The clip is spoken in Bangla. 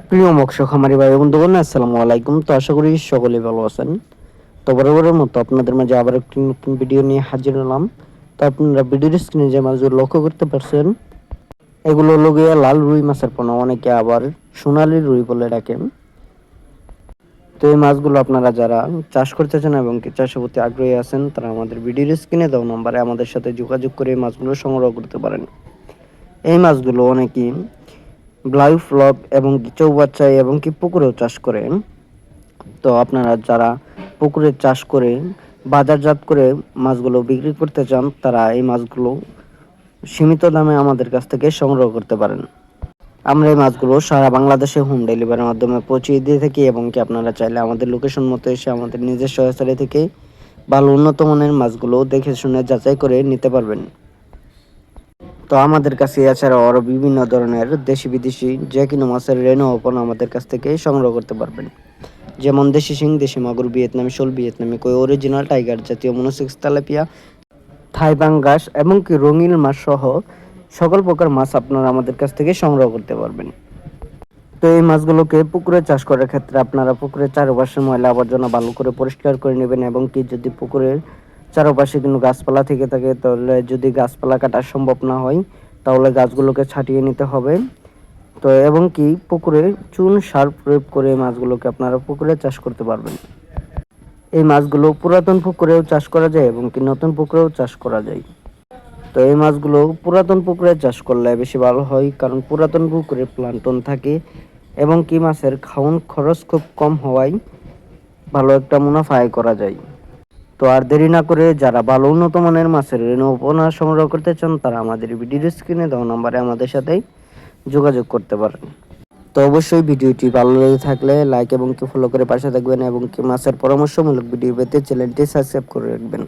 প্রিয় মৎস্য খামারি ভাই বন্ধুগণ, আসসালামু আলাইকুম। তো আশা করি সকলেই ভালো আছেন। তো বরাবরের মতো আপনাদের মাঝে আবার একটি নতুন ভিডিও নিয়ে হাজির হলাম। তো আপনারা ভিডিওর স্ক্রিনে যে মাছগুলো লক্ষ্য করতে পারছেন, এগুলো হলো লাল রুই মাছের পোনা, অনেকে আবার সোনালী রুই বলে ডাকেন। তো এই মাছগুলো আপনারা যারা চাষ করতে চান এবং চাষের প্রতি আগ্রহী আছেন, তারা আমাদের ভিডিওর স্ক্রিনে দেওয়া নম্বরে আমাদের সাথে যোগাযোগ করে এই মাছগুলো সংগ্রহ করতে পারেন। এই মাছগুলো অনেকেই ব্লাউ ফ্লপ এবং চৌবাচ্চায় এবং কি পুকুরেও চাষ করেন। তো আপনারা যারা পুকুরে চাষ করে, বাজারজাত করে মাছগুলো বিক্রি করতে চান, তারা এই মাছগুলো সীমিত দামে আমাদের কাছ থেকে সংগ্রহ করতে পারেন। আমরা এই মাছগুলো সারা বাংলাদেশে হোম ডেলিভারির মাধ্যমে পৌঁছিয়ে দিয়ে থাকি এবং কি আপনারা চাইলে আমাদের লোকেশন মতো এসে আমাদের নিজস্ব স্থলে থেকে ভালো উন্নত মানের মাছগুলো দেখে শুনে যাচাই করে নিতে পারবেন। তো আমাদের কাছে এছাড়াও আরও বিভিন্ন ধরনের দেশি বিদেশি যে কোনো মাছের রেনো ওপন আমাদের কাছ থেকে সংগ্রহ করতে পারবেন। যেমন দেশি শিং, দেশি মাগুর, ভিয়েতনামি, শোল ভিয়েতনামি, কই অরিজিনাল টাইগার জাতীয় মনোসিক্স তালাপিয়া, থাই বাঙ্গাস এবং কি রঙিন মাছ সহ সকল প্রকার মাছ আপনারা আমাদের কাছ থেকে সংগ্রহ করতে পারবেন। তো এই মাছগুলোকে পুকুরে চাষ করার ক্ষেত্রে আপনারা পুকুরের চারপাশে ময়লা আবর্জনা ভালো করে পরিষ্কার করে নেবেন এবং কি যদি পুকুরের চারপাশে কিন্তু গাছপালা থেকে থাকে, তাহলে যদি গাছপালা কাটা সম্ভব না হয়, তাহলে গাছগুলোকে ছাটিয়ে নিতে হবে। তো এবং কি, পুকুরে চুন, সার প্রয়োগ করে মাছগুলোকে আপনারা পুকুরে চাষ করতে পারবেন। এই মাছগুলো পুরাতন পুকুরেও চাষ করা যায় এবং কি নতুন পুকুরেও চাষ করা যায়। তো এই মাছগুলো পুরাতন পুকুরে চাষ করলে বেশি ভালো হয়, কারণ পুরাতন পুকুরে প্লান্টন থাকে এবং কি মাছের খাওয়ান খরচ খুব কম হওয়ায় ভালো একটা মুনাফা আয় করা যায়। তো আর দেরি না করে যারা ভালো উন্নত মানের মাছের রেণু উপহার সংগ্রহ করতে চান, তারা আমাদের ভিডিও স্ক্রিনে দেওয়া নম্বরে আমাদের সাথেই যোগাযোগ করতে পারেন। তো অবশ্যই ভিডিওটি ভালো লেগে থাকলে লাইক এবং কি ফলো করে পাশে থাকবেন এবং কি মাছের পরামর্শমূলক ভিডিও পেতে চ্যানেলটি সাবস্ক্রাইব করে রাখবেন।